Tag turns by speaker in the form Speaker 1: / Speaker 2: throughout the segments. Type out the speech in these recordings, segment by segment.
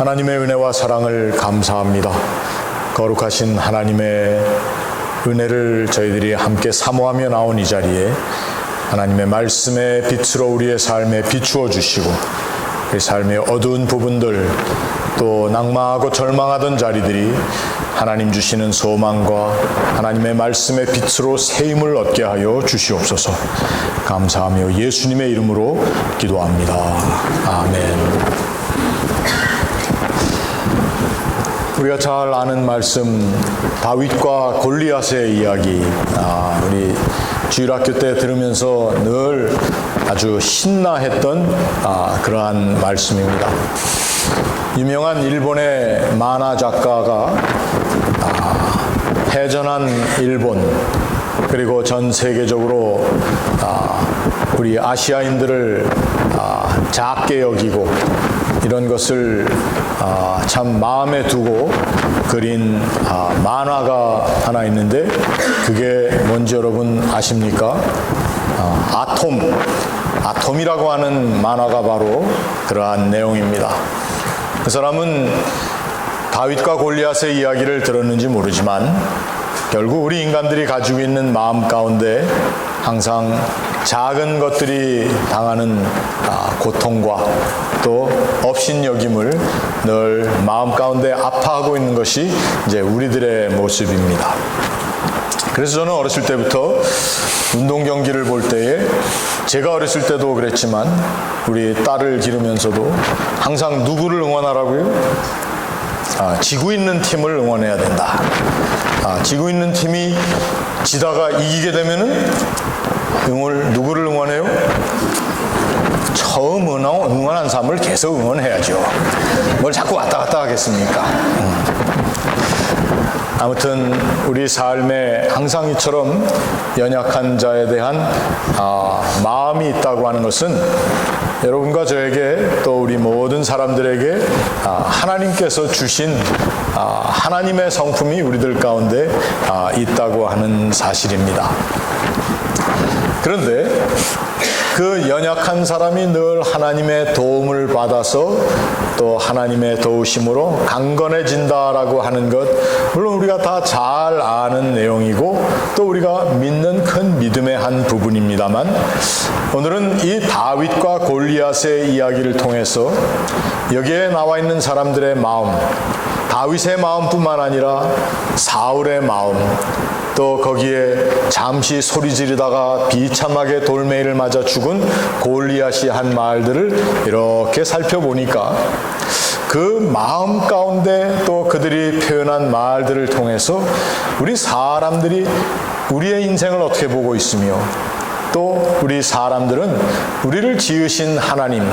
Speaker 1: 하나님의 은혜와 사랑을 감사합니다. 거룩하신 하나님의 은혜를 저희들이 함께 사모하며 나온 이 자리에 하나님의 말씀의 빛으로 우리의 삶에 비추어 주시고 우리 삶의 어두운 부분들 또 낙망하고 절망하던 자리들이 하나님 주시는 소망과 하나님의 말씀의 빛으로 새 힘을 얻게 하여 주시옵소서 감사하며 예수님의 이름으로 기도합니다. 아멘. 우리가 잘 아는 말씀 다윗과 골리앗의 이야기 아, 우리 주일학교 때 들으면서 늘 아주 신나했던 아, 그러한 말씀입니다. 유명한 일본의 만화 작가가 아, 해전한 일본 그리고 전 세계적으로 아, 우리 아시아인들을 아, 작게 여기고 이런 것을 아, 참 마음에 두고 그린 아, 만화가 하나 있는데 그게 뭔지 여러분 아십니까? 아, 아톰, 아톰이라고 하는 만화가 바로 그러한 내용입니다. 그 사람은 다윗과 골리앗의 이야기를 들었는지 모르지만 결국 우리 인간들이 가지고 있는 마음 가운데 항상 작은 것들이 당하는 아, 고통과 또 업신여김을 늘 마음 가운데 아파하고 있는 것이 이제 우리들의 모습입니다. 그래서 저는 어렸을 때부터 운동 경기를 볼 때에 제가 어렸을 때도 그랬지만 우리 딸을 기르면서도 항상 누구를 응원하라고요? 아, 지고 있는 팀을 응원해야 된다. 아, 지고 있는 팀이 지다가 이기게 되면은 응원 누구를 응원해요? 처음 응원, 응원한 사람을 계속 응원해야죠. 뭘 자꾸 왔다 갔다 하겠습니까? 음. 아무튼 우리 삶에 항상 이처럼 연약한 자에 대한 아, 마음이 있다고 하는 것은 여러분과 저에게 또 우리 모든 사람들에게 아, 하나님께서 주신 아, 하나님의 성품이 우리들 가운데 아, 있다고 하는 사실입니다. 그런데 그 연약한 사람이 늘 하나님의 도움을 받아서 또 하나님의 도우심으로 강건해진다라고 하는 것, 물론 우리가 다 잘 아는 내용이고 또 우리가 믿는 큰 믿음의 한 부분입니다만 오늘은 이 다윗과 골리앗의 이야기를 통해서 여기에 나와 있는 사람들의 마음, 다윗의 마음뿐만 아니라 사울의 마음, 또 거기에 잠시 소리 지르다가 비참하게 돌멩이를 맞아 죽은 골리앗이 한 말들을 이렇게 살펴보니까 그 마음 가운데 또 그들이 표현한 말들을 통해서 우리 사람들이 우리의 인생을 어떻게 보고 있으며 또 우리 사람들은 우리를 지으신 하나님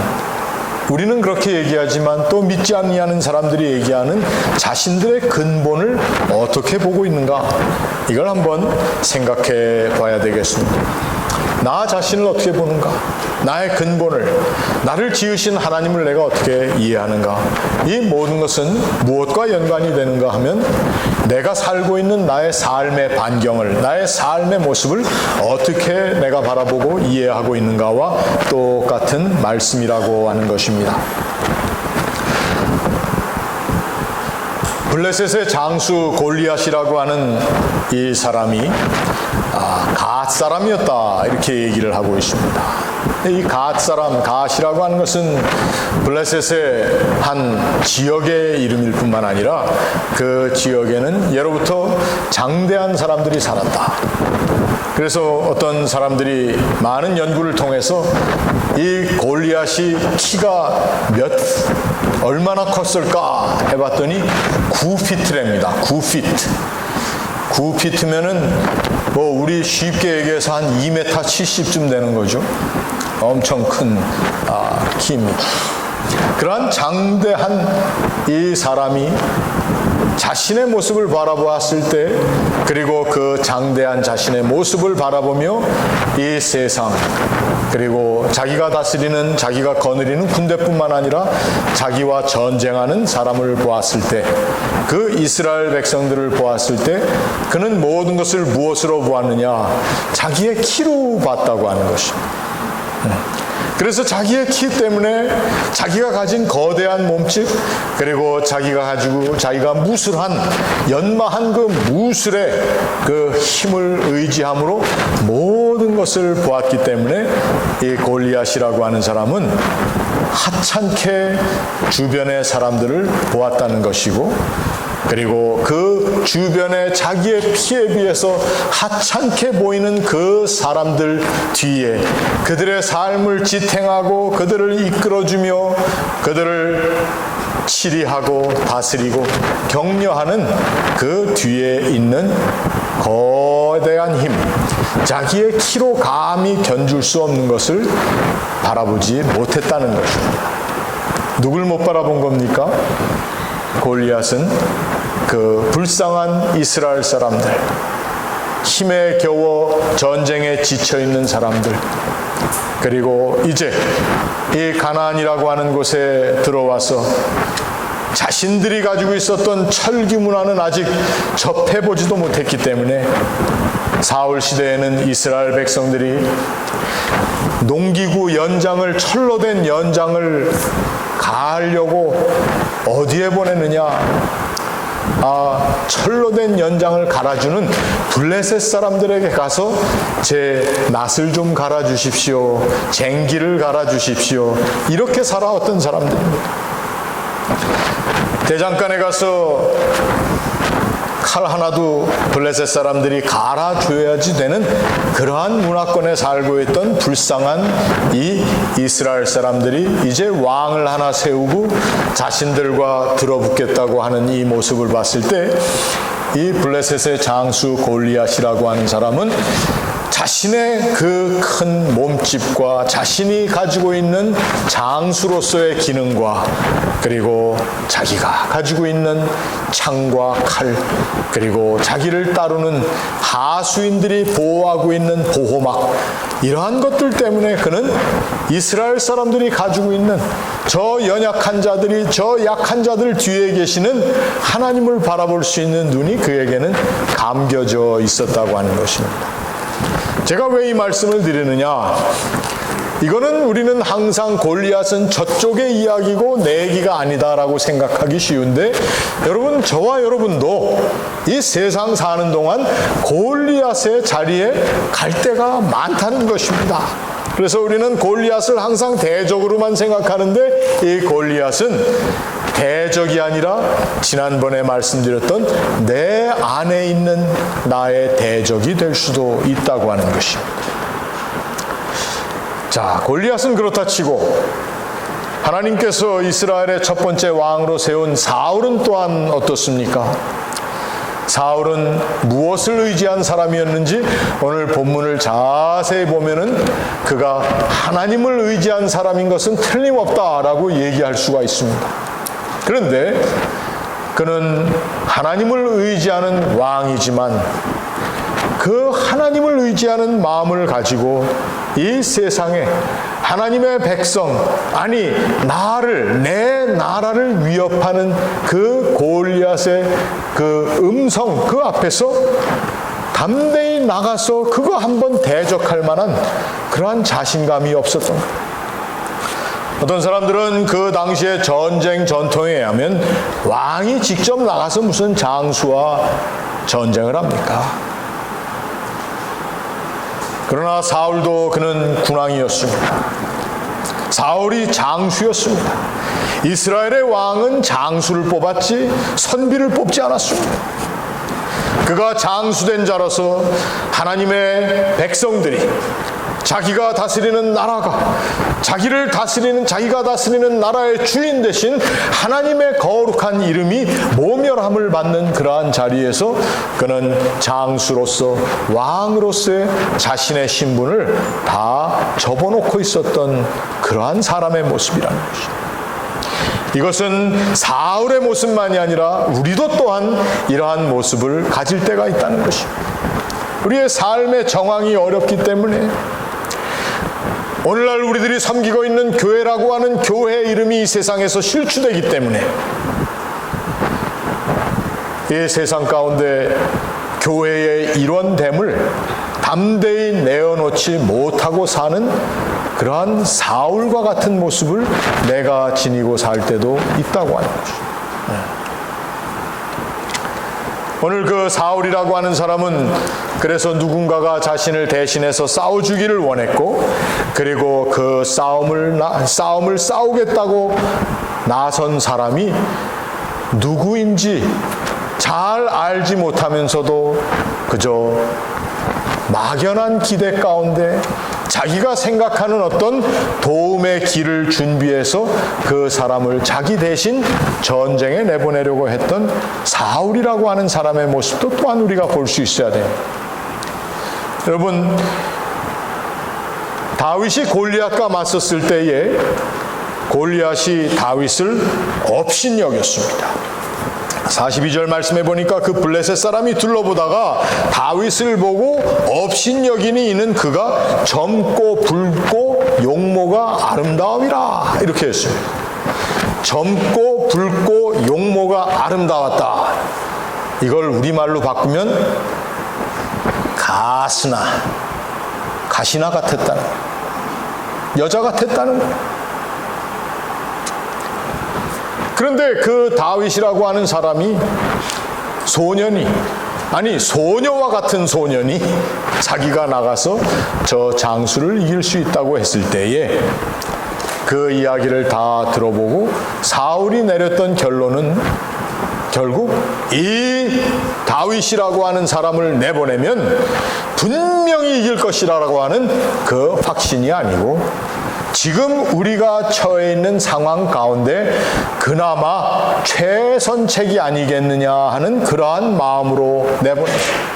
Speaker 1: 우리는 그렇게 얘기하지만 또 믿지 아니하는 사람들이 얘기하는 자신들의 근본을 어떻게 보고 있는가? 이걸 한번 생각해 봐야 되겠습니다. 나 자신을 어떻게 보는가? 나의 근본을, 나를 지으신 하나님을 내가 어떻게 이해하는가? 이 모든 것은 무엇과 연관이 되는가 하면 내가 살고 있는 나의 삶의 반경을, 나의 삶의 모습을 어떻게 내가 바라보고 이해하고 있는가와 똑같은 말씀이라고 하는 것입니다. 블레셋의 장수 골리앗이라고 하는 이 사람이 아, 갓 사람이었다 이렇게 얘기를 하고 있습니다. 이 갓 사람, 갓이라고 하는 것은 블레셋의 한 지역의 이름일 뿐만 아니라 그 지역에는 예로부터 장대한 사람들이 살았다. 그래서 어떤 사람들이 많은 연구를 통해서 이 골리앗이 키가 몇 얼마나 컸을까 해봤더니 9피트랍니다. 9피트. 9피트면은 뭐 우리 쉽게 얘기해서 한 2m 70쯤 되는 거죠. 엄청 큰 아, 키입니다. 그러한 장대한 이 사람이 자신의 모습을 바라보았을 때 그리고 그 장대한 자신의 모습을 바라보며 이 세상 그리고 자기가 다스리는 자기가 거느리는 군대뿐만 아니라 자기와 전쟁하는 사람을 보았을 때 그 이스라엘 백성들을 보았을 때 그는 모든 것을 무엇으로 보았느냐 자기의 키로 봤다고 하는 것입니다. 그래서 자기의 키 때문에 자기가 가진 거대한 몸집 그리고 자기가 가지고 자기가 무술한 연마한 그 무술의 그 힘을 의지함으로 모든 것을 보았기 때문에 이 골리앗이라고 하는 사람은 하찮게 주변의 사람들을 보았다는 것이고 그리고 그 주변에 자기의 피에 비해서 하찮게 보이는 그 사람들 뒤에 그들의 삶을 지탱하고 그들을 이끌어주며 그들을 치리하고 다스리고 격려하는 그 뒤에 있는 거대한 힘, 자기의 키로 감히 견줄 수 없는 것을 바라보지 못했다는 것입니다. 누굴 못 바라본 겁니까? 골리앗은 그 불쌍한 이스라엘 사람들, 힘에 겨워 전쟁에 지쳐 있는 사람들, 그리고 이제 이 가나안이라고 하는 곳에 들어와서 자신들이 가지고 있었던 철기 문화는 아직 접해보지도 못했기 때문에 사울 시대에는 이스라엘 백성들이 농기구 연장을 철로 된 연장을 가하려고 어디에 보내느냐? 아, 철로 된 연장을 갈아주는 블레셋 사람들에게 가서 제 낫을 좀 갈아주십시오. 쟁기를 갈아주십시오. 이렇게 살아왔던 사람들입니다. 대장간에 가서 칼 하나도 블레셋 사람들이 갈아줘야지 되는 그러한 문화권에 살고 있던 불쌍한 이 이스라엘 사람들이 이제 왕을 하나 세우고 자신들과 들어붙겠다고 하는 이 모습을 봤을 때 이 블레셋의 장수 골리앗이라고 하는 사람은 자신의 그 큰 몸집과 자신이 가지고 있는 장수로서의 기능과 그리고 자기가 가지고 있는 창과 칼 그리고 자기를 따르는 하수인들이 보호하고 있는 보호막 이러한 것들 때문에 그는 이스라엘 사람들이 가지고 있는 저 연약한 자들이 저 약한 자들 뒤에 계시는 하나님을 바라볼 수 있는 눈이 그에게는 감겨져 있었다고 하는 것입니다. 제가 왜 이 말씀을 드리느냐? 이거는 우리는 항상 골리앗은 저쪽의 이야기고 내 얘기가 아니다라고 생각하기 쉬운데 여러분 저와 여러분도 이 세상 사는 동안 골리앗의 자리에 갈 때가 많다는 것입니다. 그래서 우리는 골리앗을 항상 대적으로만 생각하는데 이 골리앗은 대적이 아니라 지난번에 말씀드렸던 내 안에 있는 나의 대적이 될 수도 있다고 하는 것입니다. 자, 골리앗은 그렇다 치고 하나님께서 이스라엘의 첫 번째 왕으로 세운 사울은 또한 어떻습니까? 사울은 무엇을 의지한 사람이었는지 오늘 본문을 자세히 보면은 그가 하나님을 의지한 사람인 것은 틀림없다라고 얘기할 수가 있습니다. 그런데 그는 하나님을 의지하는 왕이지만 그 하나님을 의지하는 마음을 가지고 이 세상에 하나님의 백성, 아니, 나를, 내 나라를 위협하는 그 골리앗의 그 음성, 그 앞에서 담대히 나가서 그거 한번 대적할 만한 그러한 자신감이 없었던 거예요. 어떤 사람들은 그 당시의 전쟁 전통에 의하면 왕이 직접 나가서 무슨 장수와 전쟁을 합니까? 그러나 사울도 그는 군왕이었습니다. 사울이 장수였습니다. 이스라엘의 왕은 장수를 뽑았지 선비를 뽑지 않았습니다. 그가 장수된 자로서 하나님의 백성들이 자기가 다스리는 나라가 자기를 다스리는 자기가 다스리는 나라의 주인 대신 하나님의 거룩한 이름이 모멸함을 받는 그러한 자리에서 그는 장수로서 왕으로서의 자신의 신분을 다 접어놓고 있었던 그러한 사람의 모습이라는 것입니다. 이것은 사울의 모습만이 아니라 우리도 또한 이러한 모습을 가질 때가 있다는 것입니다. 우리의 삶의 정황이 어렵기 때문에 오늘날 우리들이 섬기고 있는 교회라고 하는 교회 이름이 이 세상에서 실추되기 때문에 이 세상 가운데 교회의 일원됨을 담대히 내어놓지 못하고 사는 그러한 사울과 같은 모습을 내가 지니고 살 때도 있다고 하는 거죠. 네. 오늘 그 사울이라고 하는 사람은 그래서 누군가가 자신을 대신해서 싸워주기를 원했고 그리고 그 싸움을 나, 싸움을 싸우겠다고 나선 사람이 누구인지 잘 알지 못하면서도 그저 막연한 기대 가운데 자기가 생각하는 어떤 도움의 길을 준비해서 그 사람을 자기 대신 전쟁에 내보내려고 했던 사울이라고 하는 사람의 모습도 또한 우리가 볼 수 있어야 돼요. 여러분, 다윗이 골리앗과 맞섰을 때에 골리앗이 다윗을 업신여겼습니다. 42절 말씀해 보니까 그 블레셋 사람이 둘러보다가 다윗을 보고 업신여기니 이는 그가 젊고 붉고 용모가 아름다움이라 이렇게 했어요. 젊고 붉고 용모가 아름다웠다. 이걸 우리말로 바꾸면 가스나 가시나 같았다는 여자 같았다는 거예요. 그런데 그 다윗이라고 하는 사람이 소년이 아니 소녀와 같은 소년이 자기가 나가서 저 장수를 이길 수 있다고 했을 때에 그 이야기를 다 들어보고 사울이 내렸던 결론은 결국 이 다윗이라고 하는 사람을 내보내면 분명히 이길 것이라고 하는 그 확신이 아니고 지금 우리가 처해 있는 상황 가운데 그나마 최선책이 아니겠느냐 하는 그러한 마음으로 내보냈습니다.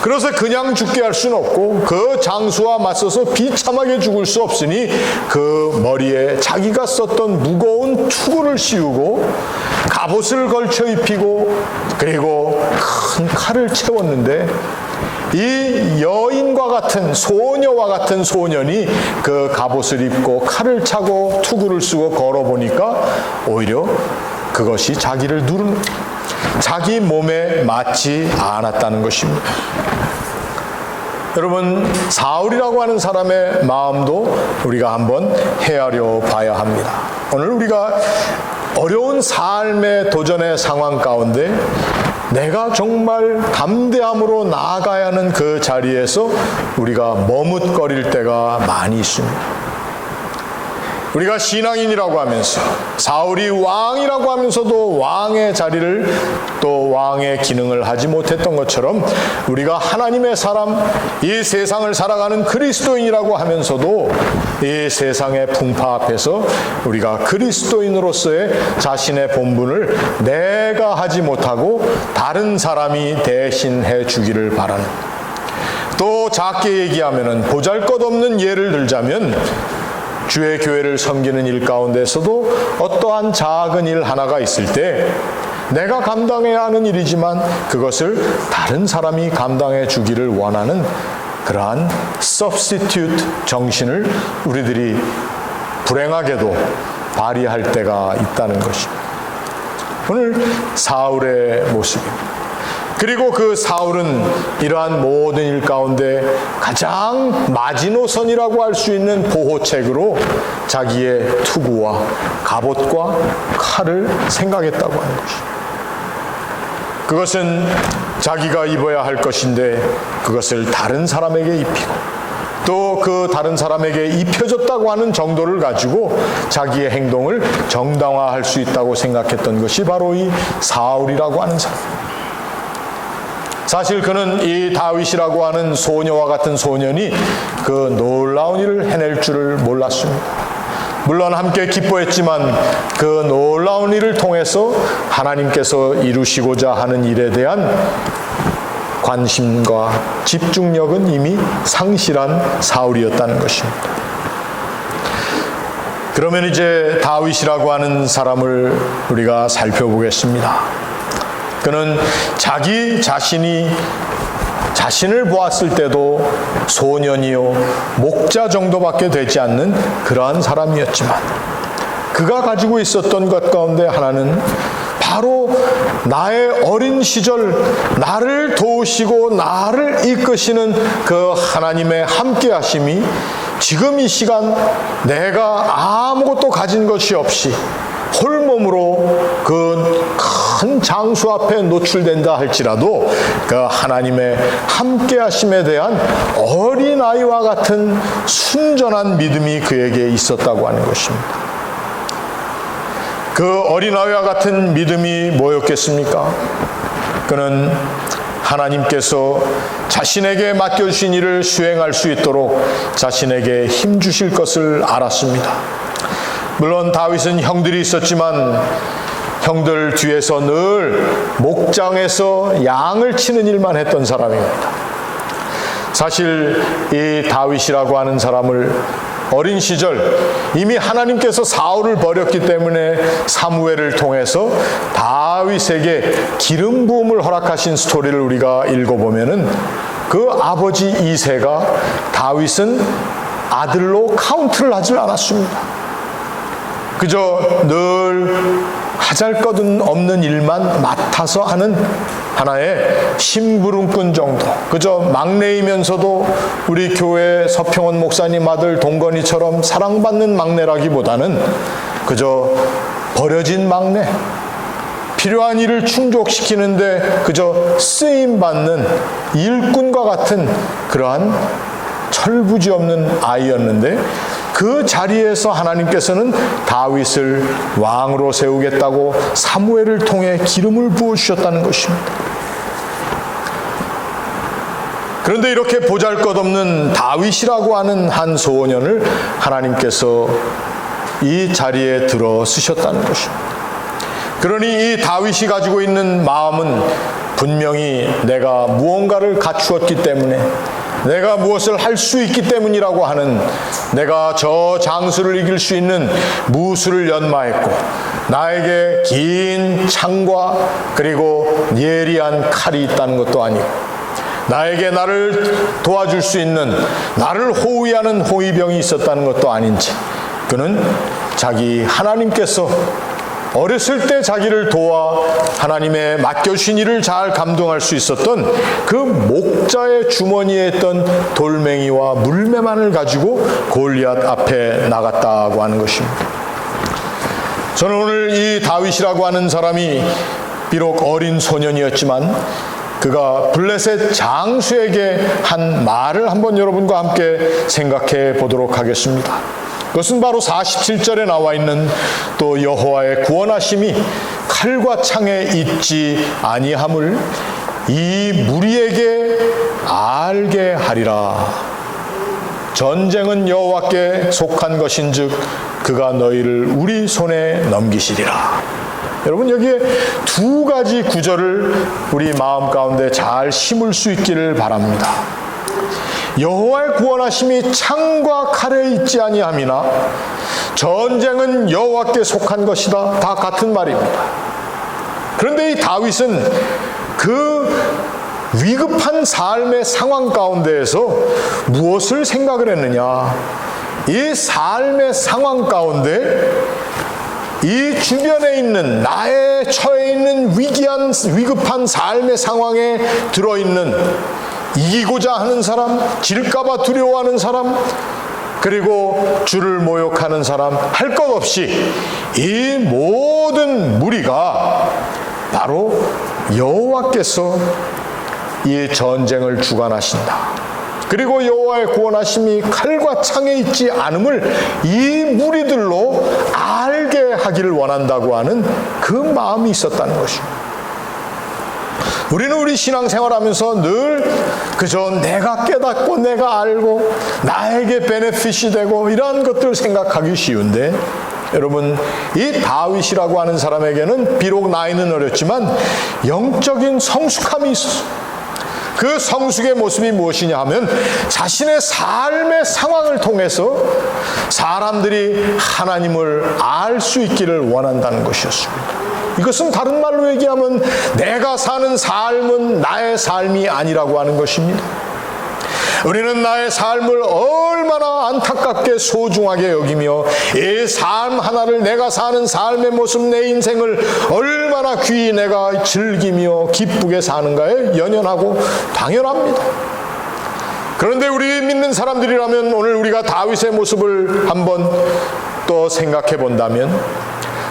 Speaker 1: 그래서 그냥 죽게 할 수는 없고 그 장수와 맞서서 비참하게 죽을 수 없으니 그 머리에 자기가 썼던 무거운 투구를 씌우고 갑옷을 걸쳐 입히고 그리고 큰 칼을 채웠는데 이 여인과 같은 소녀와 같은 소년이 그 갑옷을 입고 칼을 차고 투구를 쓰고 걸어보니까 오히려 그것이 자기를 누르는 자기 몸에 맞지 않았다는 것입니다. 여러분 사울이라고 하는 사람의 마음도 우리가 한번 헤아려 봐야 합니다. 오늘 우리가 어려운 삶의 도전의 상황 가운데 내가 정말 담대함으로 나아가야 하는 그 자리에서 우리가 머뭇거릴 때가 많이 있습니다. 우리가 신앙인이라고 하면서 사울이 왕이라고 하면서도 왕의 자리를 또 왕의 기능을 하지 못했던 것처럼 우리가 하나님의 사람, 이 세상을 살아가는 그리스도인이라고 하면서도 이 세상의 풍파 앞에서 우리가 그리스도인으로서의 자신의 본분을 내가 하지 못하고 다른 사람이 대신해 주기를 바라는. 또 작게 얘기하면은 보잘것없는 예를 들자면 주의 교회를 섬기는 일 가운데서도 어떠한 작은 일 하나가 있을 때 내가 감당해야 하는 일이지만 그것을 다른 사람이 감당해 주기를 원하는 그러한 substitute 정신을 우리들이 불행하게도 발휘할 때가 있다는 것입니다. 오늘 사울의 모습입니다. 그리고 그 사울은 이러한 모든 일 가운데 가장 마지노선이라고 할 수 있는 보호책으로 자기의 투구와 갑옷과 칼을 생각했다고 하는 것입니다. 그것은 자기가 입어야 할 것인데 그것을 다른 사람에게 입히고 또 그 다른 사람에게 입혀졌다고 하는 정도를 가지고 자기의 행동을 정당화할 수 있다고 생각했던 것이 바로 이 사울이라고 하는 사람입니다. 사실 그는 이 다윗이라고 하는 소녀와 같은 소년이 그 놀라운 일을 해낼 줄을 몰랐습니다. 물론 함께 기뻐했지만 그 놀라운 일을 통해서 하나님께서 이루시고자 하는 일에 대한 관심과 집중력은 이미 상실한 사울이었다는 것입니다. 그러면 이제 다윗이라고 하는 사람을 우리가 살펴보겠습니다. 그는 자기 자신이 자신을 보았을 때도 소년이요 목자 정도밖에 되지 않는 그러한 사람이었지만 그가 가지고 있었던 것 가운데 하나는 바로 나의 어린 시절 나를 도우시고 나를 이끄시는 그 하나님의 함께 하심이 지금 이 시간 내가 아무것도 가진 것이 없이 홀몸으로 그 큰 장수 앞에 노출된다 할지라도 그 하나님의 함께 하심에 대한 어린아이와 같은 순전한 믿음이 그에게 있었다고 하는 것입니다. 그 어린아이와 같은 믿음이 뭐였겠습니까? 그는 하나님께서 자신에게 맡겨주신 일을 수행할 수 있도록 자신에게 힘 주실 것을 알았습니다. 물론 다윗은 형들이 있었지만 형들 뒤에서 늘 목장에서 양을 치는 일만 했던 사람입니다. 사실 이 다윗이라고 하는 사람을 어린 시절 이미 하나님께서 사울을 버렸기 때문에 사무엘을 통해서 다윗에게 기름 부음을 허락하신 스토리를 우리가 읽어보면은 그 아버지 이세가 다윗은 아들로 카운트를 하질 않았습니다. 그저 늘 하잘것 없는 일만 맡아서 하는 하나의 심부름꾼 정도. 그저 막내이면서도 우리 교회 서평원 목사님 아들 동건이처럼 사랑받는 막내라기보다는 그저 버려진 막내. 필요한 일을 충족시키는데 그저 쓰임 받는 일꾼과 같은 그러한 철부지 없는 아이였는데 그 자리에서 하나님께서는 다윗을 왕으로 세우겠다고 사무엘을 통해 기름을 부어 주셨다는 것입니다. 그런데 이렇게 보잘것없는 다윗이라고 하는 한 소년을 하나님께서 이 자리에 들어 쓰셨다는 것입니다. 그러니 이 다윗이 가지고 있는 마음은 분명히 내가 무언가를 갖추었기 때문에 내가 무엇을 할 수 있기 때문이라고 하는 내가 저 장수를 이길 수 있는 무술을 연마했고 나에게 긴 창과 그리고 예리한 칼이 있다는 것도 아니고 나에게 나를 도와줄 수 있는 나를 호위하는 호위병이 있었다는 것도 아닌지 그는 자기 하나님께서 어렸을 때 자기를 도와 하나님의 맡겨주신 일을 잘 감동할 수 있었던 그 목자의 주머니에 있던 돌멩이와 물매만을 가지고 골리앗 앞에 나갔다고 하는 것입니다. 저는 오늘 이 다윗이라고 하는 사람이 비록 어린 소년이었지만 그가 블레셋 장수에게 한 말을 한번 여러분과 함께 생각해 보도록 하겠습니다. 그것은 바로 47절에 나와 있는 또 여호와의 구원하심이 칼과 창에 있지 아니함을 이 무리에게 알게 하리라. 전쟁은 여호와께 속한 것인즉 그가 너희를 우리 손에 넘기시리라. 여러분 여기에 두 가지 구절을 우리 마음 가운데 잘 심을 수 있기를 바랍니다. 여호와의 구원하심이 창과 칼에 있지 아니함이나 전쟁은 여호와께 속한 것이다. 다 같은 말입니다. 그런데 이 다윗은 그 위급한 삶의 상황 가운데에서 무엇을 생각을 했느냐? 이 삶의 상황 가운데 이 주변에 있는 나의 처해 있는 위기한 위급한 삶의 상황에 들어 있는 이기고자 하는 사람, 질까봐 두려워하는 사람, 그리고 주를 모욕하는 사람 할 것 없이 이 모든 무리가 바로 여호와께서 이 전쟁을 주관하신다. 그리고 여호와의 구원하심이 칼과 창에 있지 않음을 이 무리들로 알게 하기를 원한다고 하는 그 마음이 있었다는 것입니다. 우리는 우리 신앙생활 하면서 늘 그저 내가 깨닫고 내가 알고 나에게 베네핏이 되고 이러한 것들 생각하기 쉬운데 여러분 이 다윗이라고 하는 사람에게는 비록 나이는 어렸지만 영적인 성숙함이 있었어요. 그 성숙의 모습이 무엇이냐 하면 자신의 삶의 상황을 통해서 사람들이 하나님을 알 수 있기를 원한다는 것이었습니다. 이것은 다른 말로 얘기하면 내가 사는 삶은 나의 삶이 아니라고 하는 것입니다. 우리는 나의 삶을 얼마나 안타깝게 소중하게 여기며 이 삶 하나를 내가 사는 삶의 모습 내 인생을 얼마나 귀히 내가 즐기며 기쁘게 사는가에 연연하고 당연합니다. 그런데 우리 믿는 사람들이라면 오늘 우리가 다윗의 모습을 한번 또 생각해 본다면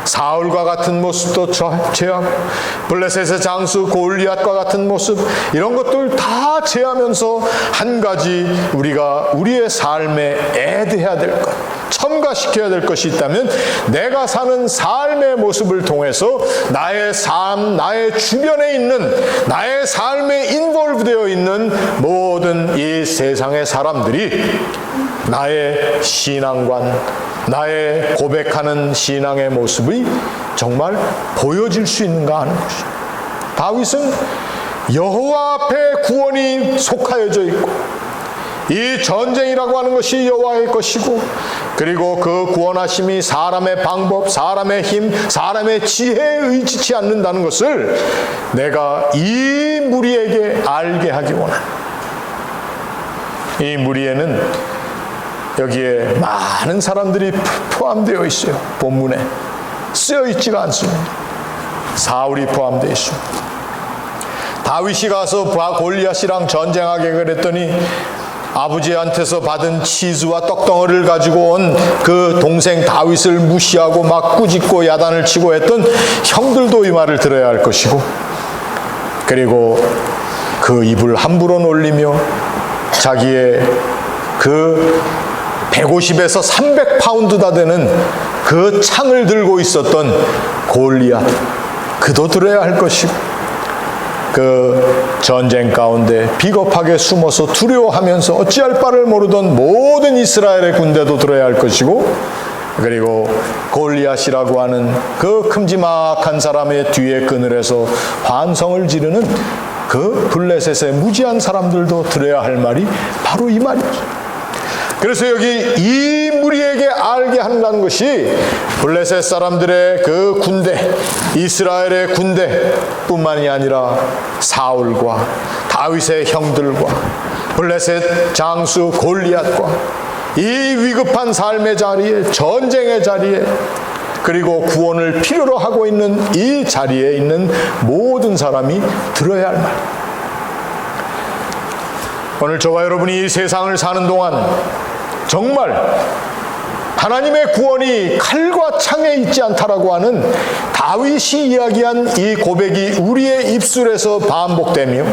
Speaker 1: 사울과 같은 모습도 제하고 블레셋의 장수 골리앗과 같은 모습 이런 것들 다 제하면서 한 가지 우리가 우리의 삶에 애드해야 될 것, 첨가시켜야 될 것이 있다면 내가 사는 삶의 모습을 통해서 나의 삶, 나의 주변에 있는 나의 삶에 인볼브되어 있는 모든 이 세상의 사람들이 나의 신앙관, 나의 고백하는 신앙의 모습이 정말 보여질 수 있는가 하는 것이. 다윗은 여호와 앞에 구원이 속하여져 있고 이 전쟁이라고 하는 것이 여호와의 것이고 그리고 그 구원하심이 사람의 방법, 사람의 힘, 사람의 지혜에 의지치 않는다는 것을 내가 이 무리에게 알게 하기 원한다. 이 무리에는 여기에 많은 사람들이 포함되어 있어요. 본문에 쓰여 있지가 않습니다. 사울이 포함되어 있습니다. 다윗이 가서 골리앗이랑 전쟁하게 그랬더니 아버지한테서 받은 치즈와 떡덩어리를 가지고 온 그 동생 다윗을 무시하고 막 꾸짖고 야단을 치고 했던 형들도 이 말을 들어야 할 것이고 그리고 그 입을 함부로 놀리며 자기의 그 150에서 300파운드다 되는 그 창을 들고 있었던 골리앗 그도 들어야 할 것이고 그 전쟁 가운데 비겁하게 숨어서 두려워하면서 어찌할 바를 모르던 모든 이스라엘의 군대도 들어야 할 것이고 그리고 골리앗이라고 하는 그 큼지막한 사람의 뒤에 그늘에서 환성을 지르는 그 블레셋의 무지한 사람들도 들어야 할 말이 바로 이 말이죠. 그래서 여기 이 무리에게 알게 한다는 것이 블레셋 사람들의 그 군대, 이스라엘의 군대뿐만이 아니라 사울과 다윗의 형들과 블레셋 장수 골리앗과 이 위급한 삶의 자리에 전쟁의 자리에 그리고 구원을 필요로 하고 있는 이 자리에 있는 모든 사람이 들어야 할 말. 오늘 저와 여러분이 이 세상을 사는 동안 정말 하나님의 구원이 칼과 창에 있지 않다라고 하는 다윗이 이야기한 이 고백이 우리의 입술에서 반복되며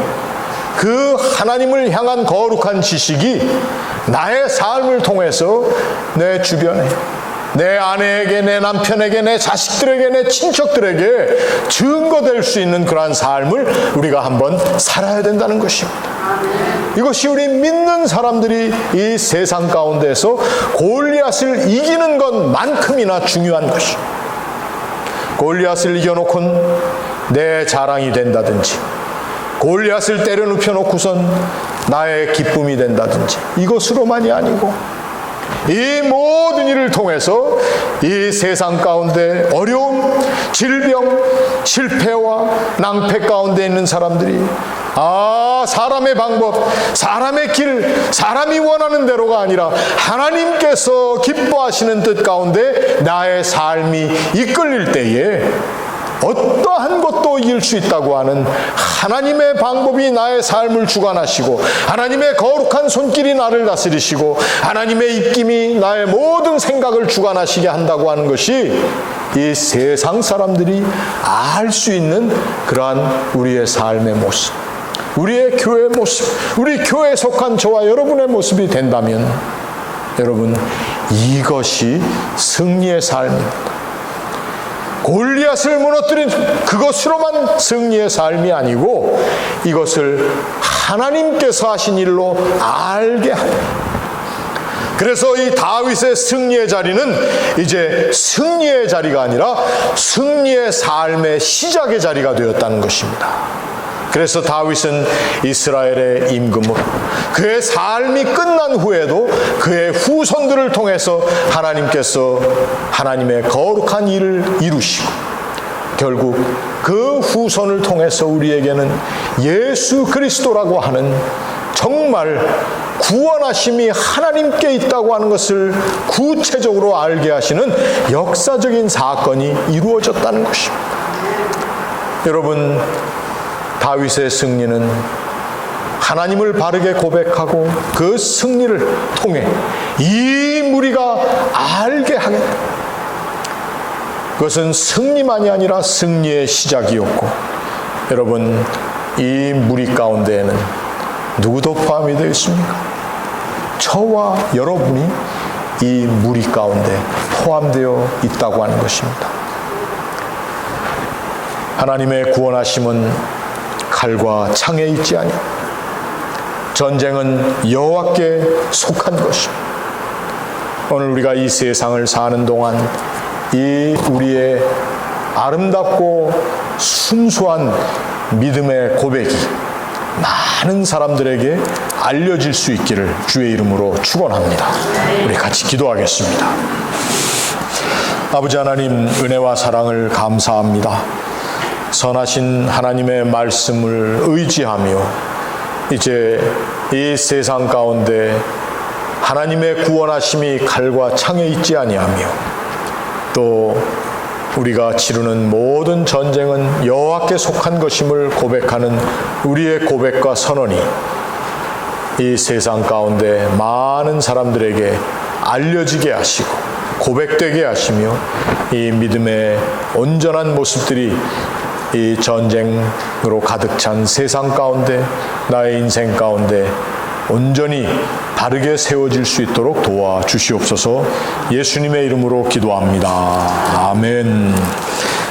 Speaker 1: 그 하나님을 향한 거룩한 지식이 나의 삶을 통해서 내 주변에 내 아내에게, 내 남편에게, 내 자식들에게, 내 친척들에게 증거될 수 있는 그러한 삶을 우리가 한번 살아야 된다는 것입니다. 이것이 우리 믿는 사람들이 이 세상 가운데서 골리앗을 이기는 것만큼이나 중요한 것이. 골리앗을 이겨놓고는 내 자랑이 된다든지, 골리앗을 때려 눕혀 놓고선 나의 기쁨이 된다든지, 이것으로만이 아니고, 이 모든 일을 통해서 이 세상 가운데 어려움, 질병, 실패와 낭패 가운데 있는 사람들이 아, 사람의 방법, 사람의 길, 사람이 원하는 대로가 아니라 하나님께서 기뻐하시는 뜻 가운데 나의 삶이 이끌릴 때에 어떠한 것도 이길 수 있다고 하는 하나님의 방법이 나의 삶을 주관하시고 하나님의 거룩한 손길이 나를 다스리시고 하나님의 입김이 나의 모든 생각을 주관하시게 한다고 하는 것이 이 세상 사람들이 알 수 있는 그러한 우리의 삶의 모습. 우리의 교회 모습, 우리 교회에 속한 저와 여러분의 모습이 된다면 여러분 이것이 승리의 삶입니다. 골리앗을 무너뜨린 그것으로만 승리의 삶이 아니고 이것을 하나님께서 하신 일로 알게 합니다. 그래서 이 다윗의 승리의 자리는 이제 승리의 자리가 아니라 승리의 삶의 시작의 자리가 되었다는 것입니다. 그래서 다윗은 이스라엘의 임금으로 그의 삶이 끝난 후에도 그의 후손들을 통해서 하나님께서 하나님의 거룩한 일을 이루시고 결국 그 후손을 통해서 우리에게는 예수 그리스도라고 하는 정말 구원하심이 하나님께 있다고 하는 것을 구체적으로 알게 하시는 역사적인 사건이 이루어졌다는 것입니다. 여러분, 다윗의 승리는 하나님을 바르게 고백하고 그 승리를 통해 이 무리가 알게 하겠다. 그것은 승리만이 아니라 승리의 시작이었고 여러분 이 무리 가운데에는 누구도 포함이 되어 있습니까? 저와 여러분이 이 무리 가운데 포함되어 있다고 하는 것입니다. 하나님의 구원하심은 칼과 창에 있지 아니 전쟁은 여호와께 속한 것입니다. 오늘 우리가 이 세상을 사는 동안 이 우리의 아름답고 순수한 믿음의 고백이 많은 사람들에게 알려질 수 있기를 주의 이름으로 축원합니다. 우리 같이 기도하겠습니다. 아버지 하나님 은혜와 사랑을 감사합니다. 선하신 하나님의 말씀을 의지하며 이제 이 세상 가운데 하나님의 구원하심이 칼과 창에 있지 아니하며 또 우리가 치르는 모든 전쟁은 여호와께 속한 것임을 고백하는 우리의 고백과 선언이 이 세상 가운데 많은 사람들에게 알려지게 하시고 고백되게 하시며 이 믿음의 온전한 모습들이 이 전쟁으로 가득 찬 세상 가운데 나의 인생 가운데 온전히 바르게 세워질 수 있도록 도와 주시옵소서 예수님의 이름으로 기도합니다. 아멘.